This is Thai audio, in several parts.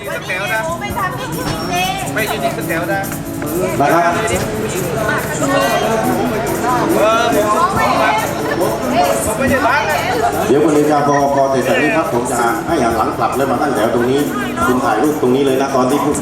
ดีสักแถวหนะนูไม่ทำไม่คิดเองไม่ยืนดีสักแถวนะนะครับเออผมไม่ได้ล้างนะเดี๋ยวคุณนิจาพอพอเสร็จจากนี้ครับผมจะให้หันหลังกลับแล้วมาตั้งแถวตรงนี้คุณถ่ายรูปตรงนี้เลยนะตอนที่พูด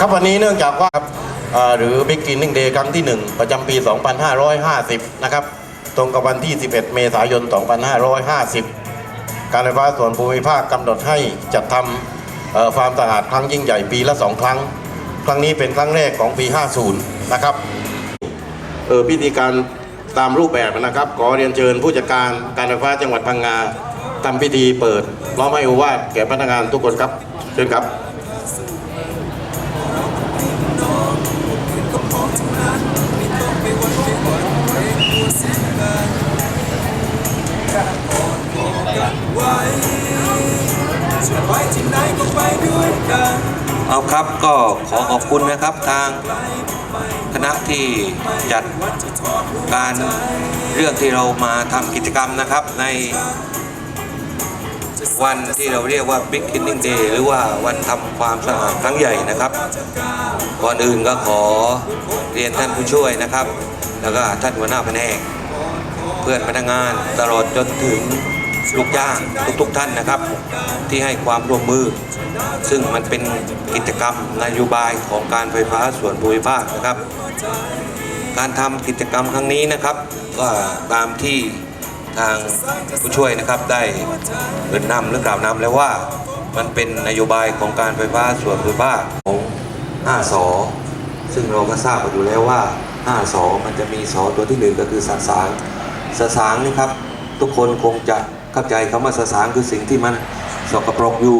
ครับวันนี้เนื่องจากว่าเอ่อหรือ Big Cleaning Day ครั้งที่ 1 ประจำปี 2550 นะครับ ตรงกับวันที่ 11 เมษายน 2550 การไฟฟ้าส่วนภูมิภาคกำหนดให้จัดทำความสะอาดครั้งยิ่งใหญ่ปีละ 2 ครั้ง ครั้งนี้เป็นครั้งแรกของปี 50 นะครับเออพิธีการตามรูปแบบนะครับ ขอเรียนเชิญผู้จัดการการไฟฟ้าจังหวัดพังงาทำพิธีเปิดร้อมให้โอวาทแก่พนักงานทุกคนครับ เชิญครับ เอาครับก็ขอขอบคุณนะครับทางคณะที่จัดการเรื่องที่เรามาทำกิจกรรมนะครับในวันที่เราเรียกว่า Big Cleaning Day หรือว่าวันทำความสะอาดครั้งใหญ่นะครับ ก่อนอื่นก็ขอเรียนท่านผู้ช่วยนะครับ แล้วก็ท่านหัวหน้าแผนก เพื่อนพนักงานตลอดจนถึง ลูกจ้างทุกๆท่านนะครับ ที่ให้ความร่วมมือ ซึ่งมันเป็นกิจกรรมนโยบายของการไฟฟ้าส่วนภูมิภาคนะครับ การทำกิจกรรมครั้งนี้นะครับ ก็ตามที่ทางผู้ช่วยนะครับได้เอ่นนำหรือกล่าวนำแล้วว่ามันเป็นนโยบายของการไฟฟ้าส่วนภูมิภาคของ5สอซึ่งเราก็ทราบกันอยู่แล้วว่า5สอมันจะมีสอตัวที่หนึ่งก็คือสสางสสางนี่ครับ ทุกคนคงจะ เข้าใจคำว่าสสางคือสิ่งที่มันสกปรกอยู่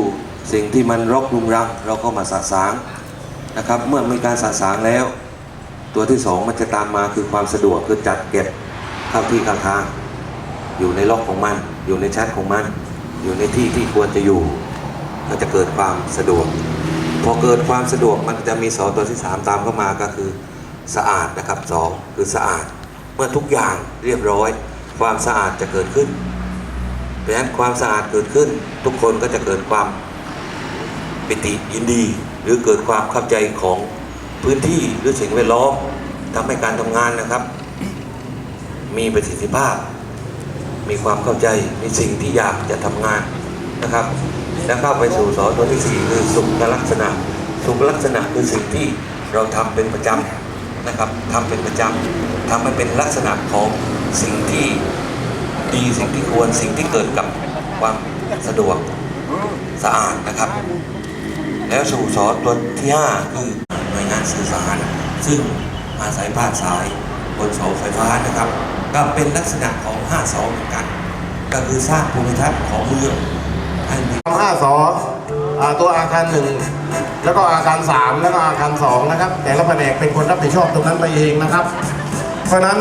สิ่งที่มันรกรุงรัง เราก็มาสสางนะครับ เมื่อมีการสสางแล้ว ตัวที่สองมันจะตามมาคือความสะดวกคือจัดเก็บเข้าที่เข้าทาง อยู่ในล็อกของมัน อยู่ในชั้นของมัน อยู่ในที่ที่ควรจะอยู่ ก็จะเกิดความสะดวก พอเกิดความสะดวกมันจะมีสอตัวที่3ตามเข้ามาก็คือสะอาดนะครับสองคือสะอาด เมื่อทุกอย่างเรียบร้อย ความสะอาดจะเกิดขึ้น ราะฉะนั้นความสะอาดเกิดขึ้น ทุกคนก็จะเกิดความปิติยินดี หรือเกิดความเข้าใจของพื้นที่หรือสิ่งแวดล้อมทำให้การทำงานนะครับ มีประสิทธิภาพ มีความเข้าใจในสิ่งที่อยากจะทำงานนะครับ แล้วเข้าไปสู่สอตัวที่สี่คือสุขลักษณะ สุขลักษณะคือสิ่งที่เราทำเป็นประจำนะครับทำเป็นประจำทำให้เป็นลักษณะของสิ่งที่ ดีสิ่งที่ควรสิ่งที่เกิดกับความสะดวกสะอาดนะครับ แล้วสู่สอตัวที่ห้าคือหน่วยงานสื่อสาร ซึ่งอาศัยภาคสายบนเสาไฟฟ้านะครับ ก็เป็นลักษณะของ5เสาเหมือนกัน ก็คือสร้างภูมิทัศน์ของเมืองให้มีห้าสอตัวอาคารหนึ่งแล้วก็อาคารสามแล้วก็อาคารสองนะครับ แต่ละแผนกเป็นคนรับผิดชอบตรงนั้นไปเองนะครับ เพราะฉะนั้น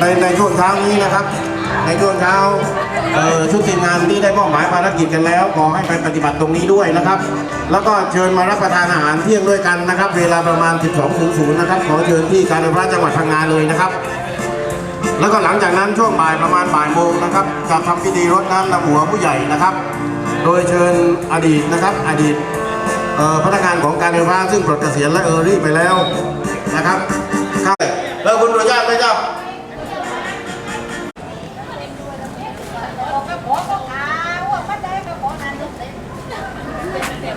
ในในช่วงเช้านี้นะครับ ในช่วงเช้าเออชุดทีมงานที่ได้มอบหมายภารกิจกันแล้วขอให้ไปปฏิบัติตรงนี้ด้วยนะครับ แล้วก็เชิญมารับประทานอาหารเที่ยงด้วยกันนะครับ เวลาประมาณ 12.00นะครับขอเชิญที่การไฟฟ้าจังหวัดพังงาเลยนะครับ แล้วก็หลังจากนั้นช่วงบ่ายประมาณบ่ายโมงนะครับจะทำพิธีรดน้ำดำหัวผู้ใหญ่นะครับ โดยเชิญอดีตนะครับ อดีตพนักงานของการไฟฟ้าซึ่งปลดเกษียณและเออรี่ไปแล้วนะครับครับแล้วคุณอนุญาตไหมครับอกกระโปรงก็ขาวว่าไม่ได้กระโปรงนั้นเต็ม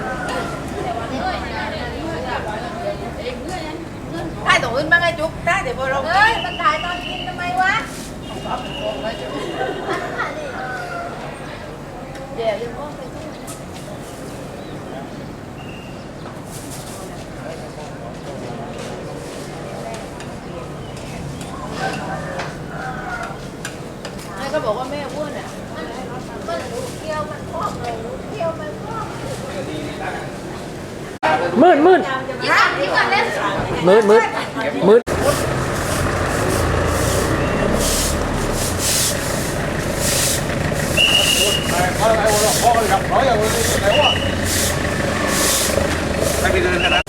ได้ตัวอื่นบ้างไอ้จุ๊บได้เดี๋ยวพอเราเฮ้ยมันถ่ายตอนกินทำไมวะ เดี๋ยวเดี๋ยวพ่อไปดูแม่ก็บอกว่าแม่อ้วนอะมันรู้เที่ยวมันคล่องเลยรู้เที่ยวมันคล่องมืดมืดยี่สิบที่ก่อนเล่น มืดมืดมืด 老有来往。来，别别别来。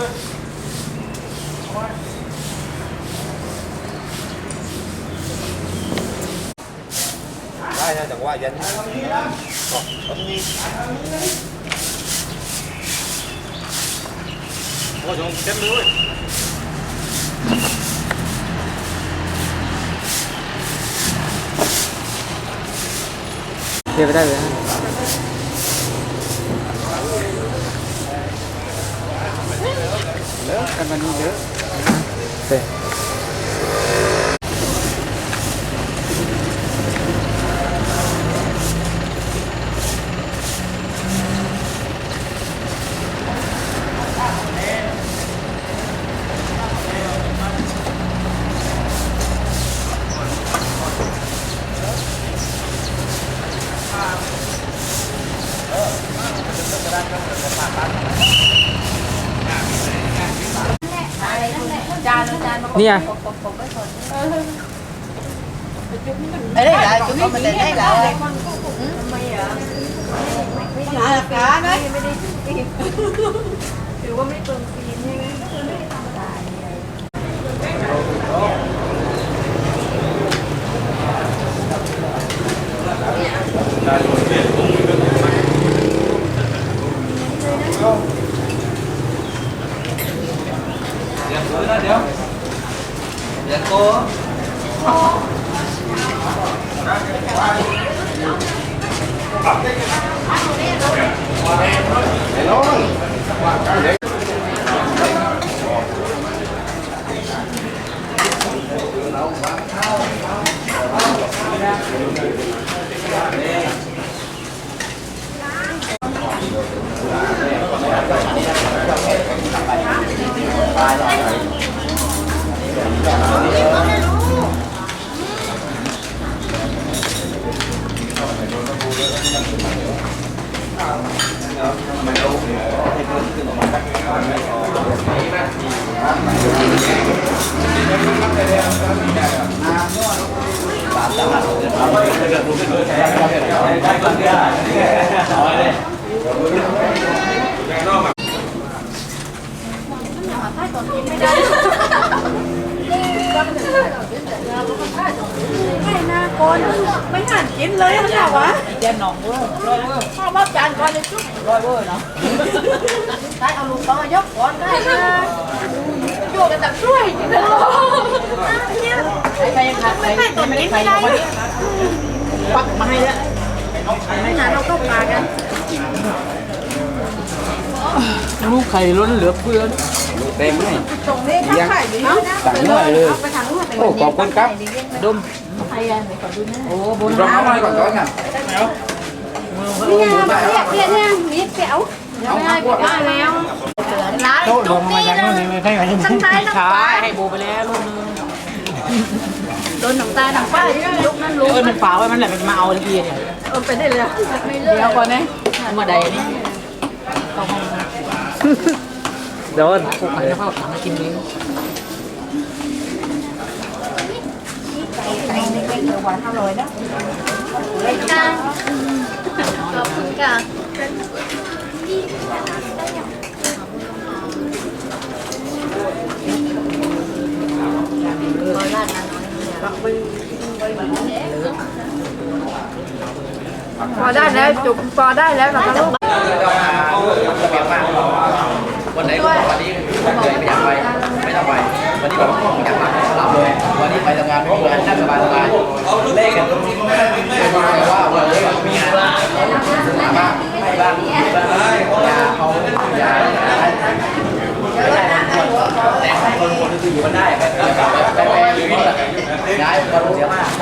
thấy. ปไปเดินกันนะได้นะจั เนี่ยันโอ้ยเต็มเลยเดี๋ยวไปได้เลยฮะเลิกกันวันนี้เยอะเสนี่ไง Ở đây là chúng mình đến đây là ไอ้น้องน่าคน ไม่หันกินเลยมันเหรอวะแกนองเว้ยร้อยเว้ยพ่อบอกจานก่อนเลยจุ๊บร้อยเว้ยเนาะได้เอาลูกต้องยกก่อนได้นะอยู่กันแต่ช่วยไปยังไงไม่ไม่ตัวนี้ไม่ได้ควักมาให้แล้วไม่งั้นเราก็ปากันลูกไข่ล้นเหลือเพื่อนเต็มเลยตรงนี้ถ้าไข่ดีนะสั่งเมื่อเลยไปทางนู้นโอ้ขอบคุณครับดม ใครอะไหนขอดูนะโอ้โบรอเอาไว้ก่อนก่อนกันเนี่ยมาเนี่ยเนี่ยเนี่ยมีเสียวได้ได้แล้วร้านโต๊ะลจุงกมานี่จากนะนู่นนี่ไม่ใช่ไงทั้งท้ายทั้งขาขวาให้โบไปแล้วลูกนึงโดนหนังตาหนังป้าลุกนั่นลุกเออมันฝาไว้มันแหละมันมาเอาตะกี้เนี่ยเออไปได้เลยเดี๋ยวก่อนนะมาใดนี่โดนพวกไข่แล้วก็ถังกินเอง ไก่ ในไก่เขียวหวาร่อยนะไก่กลางขอบคุณค่ะพอได้แล้วจุกพอได้แล้วนะคะลูกระเบียบมากวันไหนวันนี้เหนื่อยไม่อยากไปไม่ต้องไป วันนี้แบอกไม่อยากมาหลับเลย วันนี้ไปทำงานไม่มีงานนั่งสบายสบายเลขกันตรงนี้ไม่มาว่าวันนี้มีงานมาบ้างไม่บ้างยาเขายาแต่คนคนที่อยู่มันได้ไปกลับไปไปไปย้ายคนเสียมากไป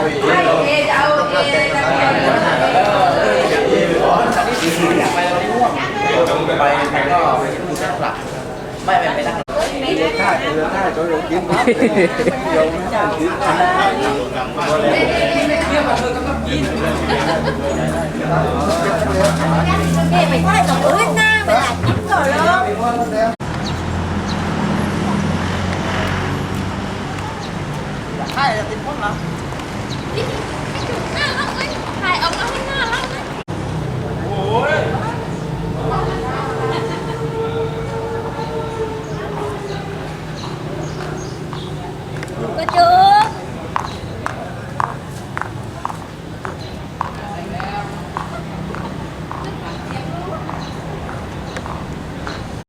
วันนี้ง่วงไปไปก็ไปดูแค่หลับไม่ไม่ไปนั่ง เอ๊ะไปไหว้ตรงอื่นน